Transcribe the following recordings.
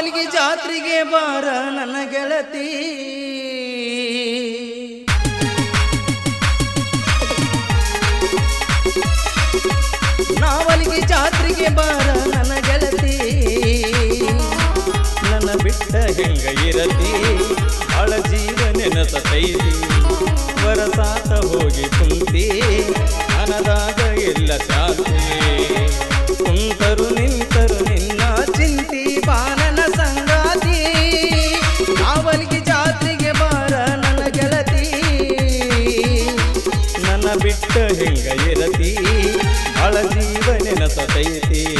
ನಾವಲ್ಗಿ ಜಾತ್ರೆಗೆ ಬಾರ ನನ್ನ ಗೆಳತಿ. ನಾವಲಿಗೆ ಜಾತ್ರೆಗೆ ಬಾರ ನನ್ನ ಗೆಳತಿ. ನನ್ನ ಬಿಟ್ಟ ಹೆಂಗ ಇರತಿ? ಬಾಳ ಜೀವ ನೆನಸತೈತಿ ವರಸಾತ ಹೋಗಿ ಕುಂತಿ ನನದಾಗ ಎಲ್ಲ ಶಾಂತಿ ನೆನಸತೈತಿ ವರಸಾತ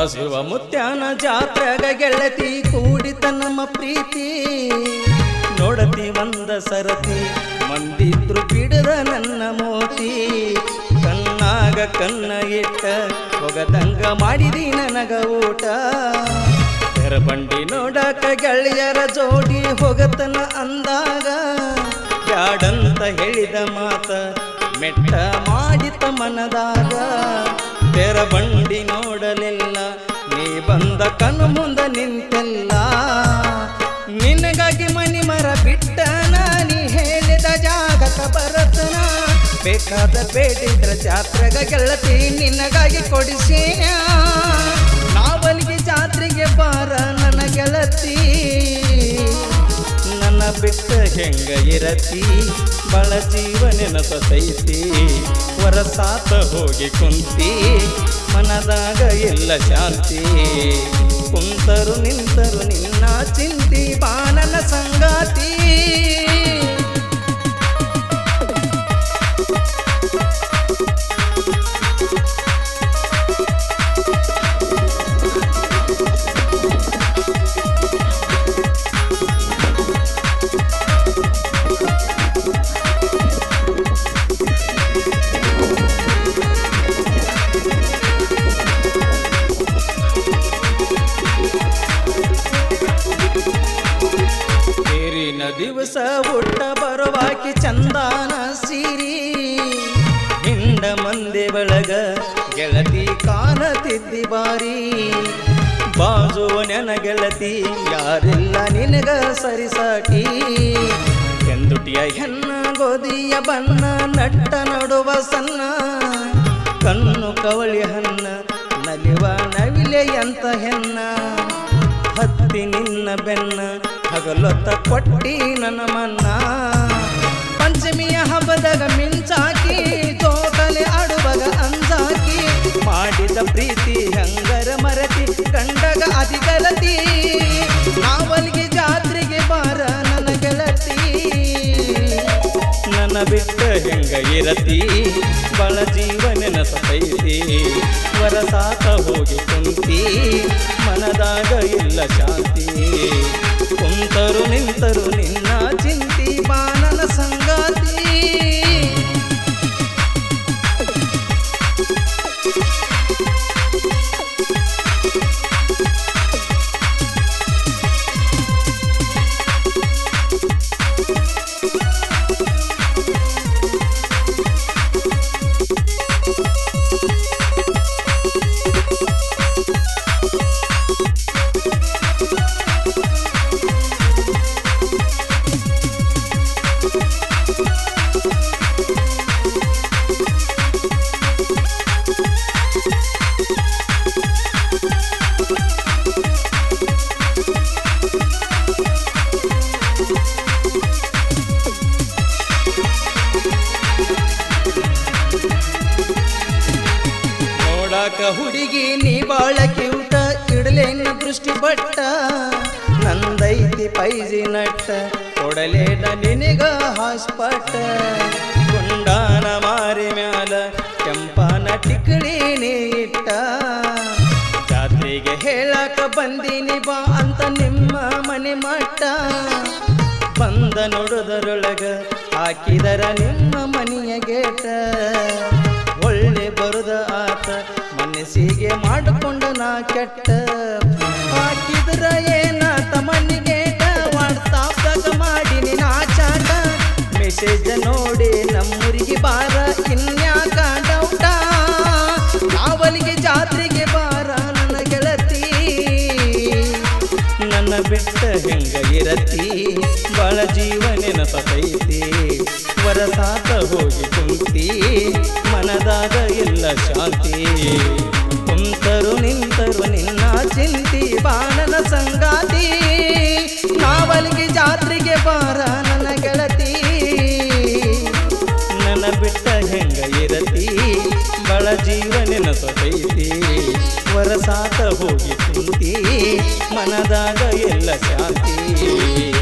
ಸದಾಶಿವ ಮುತ್ಯಾನ ಜಾತ್ರೆಗ ಗೆಳತಿ ಕೂಡಿತ ನಮ್ಮ ಪ್ರೀತಿ. ನೋಡತಿ ಒಂದ ಸರತಿ ಮಂದಿದ್ರು ಬಿಡದ ನನ್ನ ಮೋತಿ. ಕಣ್ಣಾಗ ಕನ್ನ ಇಟ್ಟ, ಹೊಗದಂಗ ಮಾಡಿದಿ ನನಗ ಊಟ. ಬಂಡಿ ನೋಡಕ ಗೆಳೆಯರ ಜೋಡಿ ಹೋಗತನ ಅಂದಾಗ. ಬ್ಯಾಡಂತ ಹೇಳಿದ ಮಾತ ಮೆಟ್ಟ ಮಾಡಿತ ಮನದಾಗ. ತೆರ ಬಂಡಿ ನೋಡಲಿಲ್ಲ ಬಂದ ಕಣ್ಣು ಮುಂದ ನಿಂತೆಲ್ಲ. ನಿನಗಾಗಿ ಮನಿ ಮರ ಬಿಟ್ಟ ನೀ ಹೇಳಿದ ಜಾಗಕ ಬರತನ. ಬೇಕಾದ ಬೇಡಿದ್ರ ಜಾತ್ರೆಗ ಗೆಳತಿ ನಿನಗಾಗಿ ಕೊಡಿಸಿ ನಾವಲ್ಲಿಗೆ ಜಾತ್ರೆಗೆ ಬಾರ, ನನ್ನ ಗೆಳತಿ. ನನ್ನ ಬಿಟ್ಟ ಹೆಂಗ ಇರತಿ? ಬಳ ಜೀವ ಸೈತಿ ವರಸಾತ ಹೋಗಿ ಕುಂತಿ. ಮನದಾಗ ಎಲ್ಲ ಶಾಂತಿ. ಕುಂತರು ನಿಂತರು ನಿನ್ನ ಚಿಂತಿ ಬಾನನ ಸಂಗಾತಿ. ಹುಟ್ಟ ಬರುವಾಕಿ ಚಂದಾನ ಸಿರಿ ಹಿಂಡ ಮಂದಿ ಬಳಗ ಗೆಳತಿ ಕಾಣತಿದ್ದಿ ಬಾರಿ. ಬಾಜು ನೆನ ಗೆಳತಿ ಯಾರಿಲ್ಲ ನಿನಗ ಸರಿಸಾಟಿ ಕೆಂದುಟಿಯ ಹೆಣ್ಣ ಗೋದಿಯ ಬಣ್ಣ, ನಟ್ಟ ನಡುವ ಸಣ್ಣ. ಕಣ್ಣು ಕವಳಿ ಹಣ್ಣ, ನಲಿವ ನವಿಲೆ ಎಂತ ಹೆಣ್ಣ. ಹತ್ತಿ ನಿನ್ನ ಬೆನ್ನ, ಹಗಲೊತ್ತ ಕೊಟ್ಟಿ ನನ್ನ ಮನ್ನ. ಬಿಟ್ಟ ಹೆಂಗ ಇರತಿ ಬಳ ಜೀವ ವರ ವರಸಾತ ಹೋಗಿ ಕುಂತಿ, ಮನದಾಗ ಇಲ್ಲ ಶಾಂತಿ. ಕುಂತರು ನಿಂತರು ನಿನ್ನ ಚಿಂತಿ ಹುಡುಗಿ, ನೀ ಬಾಳ ಕ್ಯೂಟ ಇಡಲೇನ ದೃಷ್ಟಿ ಬಟ್ಟ. ನಂದೈತಿ ಪೈಜಿ ನಟ್ಟ. ಕೊಡಲೇನ ನಿನಗ ಹಾಸ್ಪಟ ಗುಂಡಾನ ಮಾರಿ ಮ್ಯಾಲ ಕೆಂಪನ ಟಿಕಳಿ ನೀ ಇಟ್ಟ. ಜಾತ್ರೆಗೆ ಹೇಳಾಕ ಬಂದೀನಿ ಬಾ ಅಂತ ನಿಮ್ಮ ಮನೆ ಮಟ್ಟ. ಬಂದ ನೋಡುದರೊಳಗ ಹಾಕಿದರ ನಿಮ್ಮ ಮನೆಯ ಗೇಟ. ಒಳ್ಳೆ ಬರುದ ಆತ, ಮನಸ್ಸಿಗೆ ಮಾಡಿಕೊಂಡ ನಾ ಕೆಟ್ಟ. ಹಾಕಿದ್ರ ಏನ ತಮ್ಮನಿಗೆ ವಾಟ್ಸಾಪ್ದಾಗ ಮಾಡಿನಿ ನಾ ಚಾಟ ಮೆಸೇಜ್ ನೋಡಿ ನಮ್ಮೂರಿಗೆ ಬಾರ, ಇನ್ಯಾಕ ಡೌಟ ನಾವಲಿಗೆ ಜಾತ್ರೆಗೆ ಬಾರ, ನನ್ನ ಗೆಳತಿ. ನನ್ನ ಬಿಟ್ಟ ಹೆಂಗ ಇರತಿ? ಬಾಳ ಜೀವನೆನ ಸತೈತಿ ವರಸಾತ ಹೋಗಿ ಕುಂತಿ ಮನದಾಗ ಎಲ್ಲ ಶಾಂತಿ. ಕುಂತರು ನಿಂತರು ನಿನ್ನ ಚಿಂತಿ, ಬಾಣನ ಸಂಗಾತಿ. ನಾವಲ್ಗೆ ಜಾತ್ರೆಗೆ ಬಾರ ನನ್ನ ಗೆಳತಿ. ನನ್ನ ಬಿಟ್ಟ ಹೆಂಗ ಇರತಿ? ಬಳ ಜೀವನಿನ ಸೊಸೈತಿ ವರಸಾತ ಹೋಗಿ ಕುಂತಿ ಮನದಾಗ ಎಲ್ಲ ಶಾಂತಿ.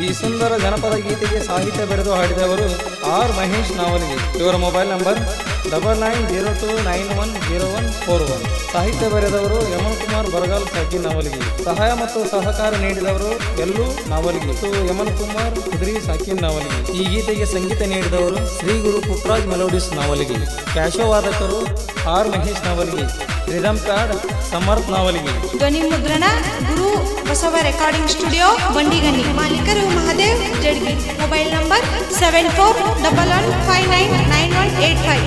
ಈ ಸುಂದರ ಜನಪದ ಗೀತೆಗೆ ಸಾಹಿತ್ಯ ಬರೆದು ಹಾಡಿದವರು ಆರ್ ಮಹೇಶ್ ನಾವಲಿಗೆ ಇವರ mobile number double nine zero two nine one zero one four one ಸಾಹಿತ್ಯ ಬರೆದವರು ಯಮನ್ ಕುಮಾರ್ ಬರಗಾಲ್ ಸಾಕಿ ನಾವಲಿಗೆ. ಸಹಾಯ ಮತ್ತು ಸಹಕಾರ ನೀಡಿದವರು ಎಲ್ಲೂ ನಾವಲಿಗೆ. ಮತ್ತು ಯಮನ್ ಕುಮಾರ್ ಕುದ್ರಿ ಸಾಕಿ ನಾವಲಿಗಿ. ಈ ಗೀತೆಗೆ ಸಂಗೀತ ನೀಡಿದವರು Shri Guru Puttaraj melodies casio ಕ್ಯಾಶೋವಾದಕರು R Mahesh Navaligi. Rhythm card Samarth Navalige. ಧ್ವನಿ ಮುದ್ರಣ, ಗುರು ಬಸವ ರೆಕಾರ್ಡಿಂಗ್ ಸ್ಟುಡಿಯೋ, ಬಂಡಿಗನಿ. ಮಾಲೀಕರು Mahadev, Jadgi. Mobile number seven four double one five nine nine one eight five